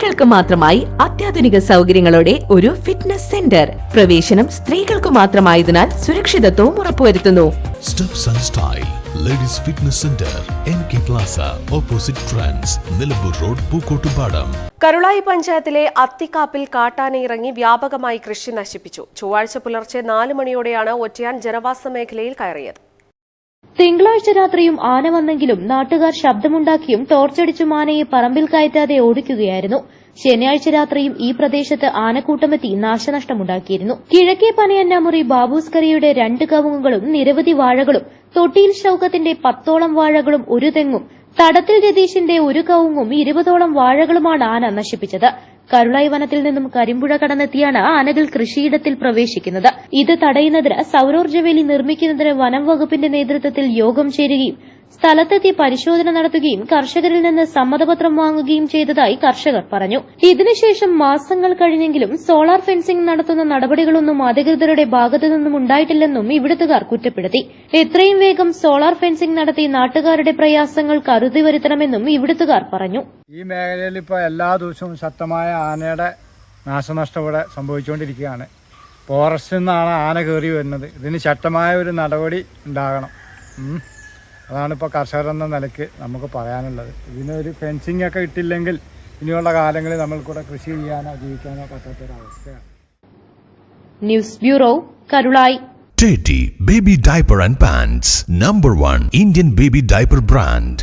സ്ത്രീകൾക്ക് മാത്രമായി അത്യാധുനിക സൗകര്യങ്ങളോടെ ഒരു ഫിറ്റ്നസ് സെന്റർ പ്രവേശനം സ്ത്രീകൾക്ക് മാത്രമായതിനാൽ സുരക്ഷിതത്വവും ഉറപ്പുവരുത്തുന്നു. Ladies fitness centre N K plaza opposite trans Nilambur road Pookkottupadam Karulai പഞ്ചായത്തിലെ അത്തിക്കാപ്പിൽ കാട്ടാന ഇറങ്ങി വ്യാപകമായി കൃഷി നശിപ്പിച്ചു. ചൊവ്വാഴ്ച പുലർച്ചെ നാല് മണിയോടെയാണ് ഒറ്റയാൻ ജനവാസ മേഖലയിൽ കയറിയത്. തിങ്കളാഴ്ച രാത്രിയും ആന വന്നെങ്കിലും നാട്ടുകാർ ശബ്ദമുണ്ടാക്കിയും ടോർച്ചടിച്ചും ആനയെ പറമ്പിൽ കയറ്റാതെ ഓടിക്കുകയായിരുന്നു. ശനിയാഴ്ച രാത്രിയും ഈ പ്രദേശത്ത് ആനക്കൂട്ടമെത്തി നാശനഷ്ടമുണ്ടാക്കിയിരുന്നു. കിഴക്കേ പനയന്നാമുറി ബാബൂസ്കറിയുടെ രണ്ട് കവുങ്ങുകളും നിരവധി വാഴകളും തൊട്ടിയിൽ ശൌക്കത്തിന്റെ പത്തോളം വാഴകളും ഒരു തെങ്ങും തടത്തിൽ രതീഷിന്റെ ഒരു കവുങ്ങും ഇരുപതോളം വാഴകളുമാണ് ആന നശിപ്പിച്ചത്. കരുളായി വനത്തിൽ നിന്നും കരിമ്പുഴ കടന്നെത്തിയാണ് ആനകൾ കൃഷിയിടത്തിൽ പ്രവേശിക്കുന്നത്. ഇത് തടയുന്നതിന് സൌരോർജവേലി നിർമ്മിക്കുന്നതിന് വനം വകുപ്പിന്റെ നേതൃത്വത്തിൽ യോഗം ചേരുകയും സ്ഥലത്തെത്തി പരിശോധന നടത്തുകയും കർഷകരിൽ നിന്ന് സമ്മതപത്രം വാങ്ങുകയും ചെയ്തതായി കർഷകർ പറഞ്ഞു. ഇതിനുശേഷം മാസങ്ങൾ കഴിഞ്ഞെങ്കിലും സോളാർ ഫെൻസിംഗ് നടത്തുന്ന നടപടികളൊന്നും അധികൃതരുടെ ഭാഗത്തു നിന്നും ഉണ്ടായിട്ടില്ലെന്നും ഇവിടുത്തുകാർ കുറ്റപ്പെടുത്തി. എത്രയും വേഗം സോളാർ ഫെൻസിംഗ് നടത്തി നാട്ടുകാരുടെ പ്രയാസങ്ങൾ കരുതി വരുത്തണമെന്നും ഇവിടുത്തുകാർ പറഞ്ഞു. ഈ മേഖലയിൽ ഇപ്പോൾ എല്ലാ ദിവസവും ശക്തമായ ആനയുടെ നാശനഷ്ടം ഇവിടെ സംഭവിച്ചുകൊണ്ടിരിക്കുകയാണ്. ഫോറസ്റ്റിൽ നിന്നാണ് ആന കയറി വരുന്നത്. ഇതിന് ശക്തമായ ഒരു നടപടി ഉണ്ടാകണം. അതാണ് ഇപ്പോൾ കർഷകർ എന്ന നിലയ്ക്ക് നമുക്ക് പറയാനുള്ളത്. ഇതിനൊരു ഫെൻസിങ് ഒക്കെ ഇട്ടില്ലെങ്കിൽ ഇനിയുള്ള കാലങ്ങളിൽ നമ്മൾ നമ്മൾക്കൂടെ കൃഷി ചെയ്യാനോ ജീവിക്കാനോ പറ്റാത്തൊരവസ്ഥയാണ് news bureau Karulai. Teddy Baby Diaper and Pants Number 1 Indian Baby Diaper Brand.